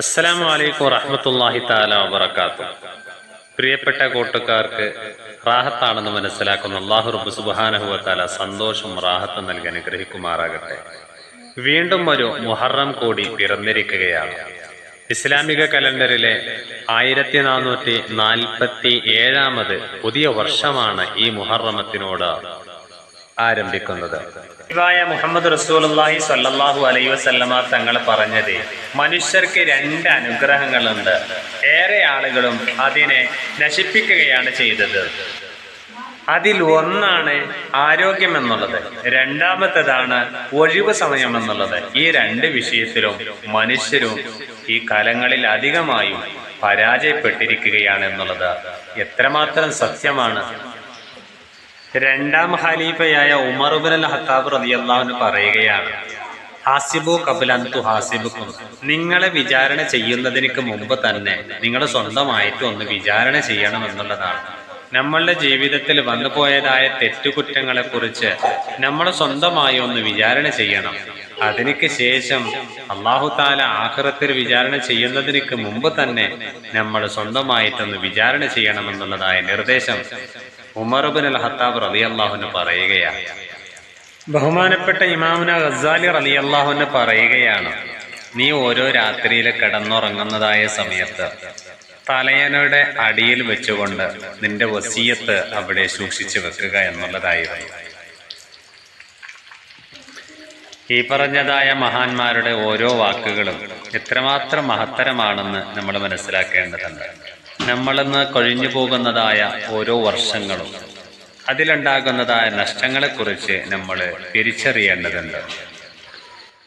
അസ്സലാമു അലൈക്കും വറഹ്മത്തുള്ളാഹി തആല വബർക്കാത്തു പ്രിയപ്പെട്ട കൂട്ടുകാർക്ക് റാഹത്താണെന്ന് മനസ്സിലാക്കുന്ന. അള്ളാഹു റബ്ബ് സുബ്ഹാനഹു വതആല സന്തോഷം റാഹത്ത് നൽകി അനുഗ്രഹിക്കുമാറാകട്ടെ. വീണ്ടും ഒരു മുഹറം കൂടി പിറന്നിരിക്കുകയാണ്. ഇസ്ലാമിക കലണ്ടറിലെ ആയിരത്തി നാനൂറ്റി നാൽപ്പത്തി ഏഴാമത് പുതിയ വർഷമാണ് ഈ മുഹറമത്തിനോട് ആരംഭിക്കുന്നത്. മുഹമ്മദ് റസൂലുള്ളാഹി സ്വല്ലല്ലാഹു അലൈഹി വസല്ലമ തങ്ങൾ പറഞ്ഞത് മനുഷ്യർക്ക് രണ്ട് അനുഗ്രഹങ്ങളുണ്ട്. ഏറെ ആളുകളും അതിനെ നശിപ്പിക്കുകയാണ് ചെയ്തത്. അതിൽ ഒന്നാണ് ആരോഗ്യം എന്നുള്ളത് രണ്ടാമത്തേതാണ് ഒഴിവ് സമയം എന്നുള്ളത് ഈ രണ്ട് വിഷയത്തിലും മനുഷ്യരും ഈ കാലങ്ങളിൽ അധികമായും പരാജയപ്പെട്ടിരിക്കുകയാണ് എന്നുള്ളത്. എത്രമാത്രം സത്യമാണ് രണ്ടാം ഖലീഫയായ ഉമർബിൻ അൽ ഹത്താബ് റളിയല്ലാഹു പറയുകയാണ് ഹാസിബു കബലന്തു ഹാസിബുക്കും നിങ്ങളെ വിചാരണ ചെയ്യുന്നതിന് മുമ്പ് തന്നെ നിങ്ങൾ സ്വന്തമായിട്ട് ഒന്ന് വിചാരണ ചെയ്യണം എന്നുള്ളതാണ്. നമ്മളുടെ ജീവിതത്തിൽ വന്നു പോയതായ തെറ്റുകുറ്റങ്ങളെ കുറിച്ച് നമ്മൾ സ്വന്തമായി ഒന്ന് വിചാരണ ചെയ്യണം. അതിനു ശേഷം അള്ളാഹു താല ആഹ്റത്തിൽ വിചാരണ ചെയ്യുന്നതിന് മുമ്പ് തന്നെ നമ്മൾ സ്വന്തമായിട്ടൊന്ന് വിചാരണ ചെയ്യണം ചെയ്യണമെന്നുള്ളതായ നിർദ്ദേശം ഉമർബിൻ അൽ ഹത്താബ് റലി അള്ളാഹുന് പറയുകയാണ്. ബഹുമാനപ്പെട്ട ഇമാമുന ഗസാലി റലി അള്ളാഹുന് പറയുകയാണ് നീ ഓരോ രാത്രിയിൽ കിടന്നുറങ്ങുന്നതായ സമയത്ത് തലയനയുടെ അടിയിൽ വെച്ചുകൊണ്ട് നിന്റെ വസീയത്ത് അവിടെ സൂക്ഷിച്ചു വെക്കുക എന്നുള്ളതായിരുന്നു. ഈ പറഞ്ഞതായ മഹാന്മാരുടെ ഓരോ വാക്കുകളും എത്രമാത്രം മഹത്തരമാണെന്ന് നമ്മൾ മനസ്സിലാക്കേണ്ടതുണ്ട്. നമ്മളിന്ന് കഴിഞ്ഞു പോകുന്നതായ ഓരോ വർഷങ്ങളും. അതിലുണ്ടാകുന്നതായ നഷ്ടങ്ങളെക്കുറിച്ച് നമ്മൾ തിരിച്ചറിയേണ്ടതുണ്ട്.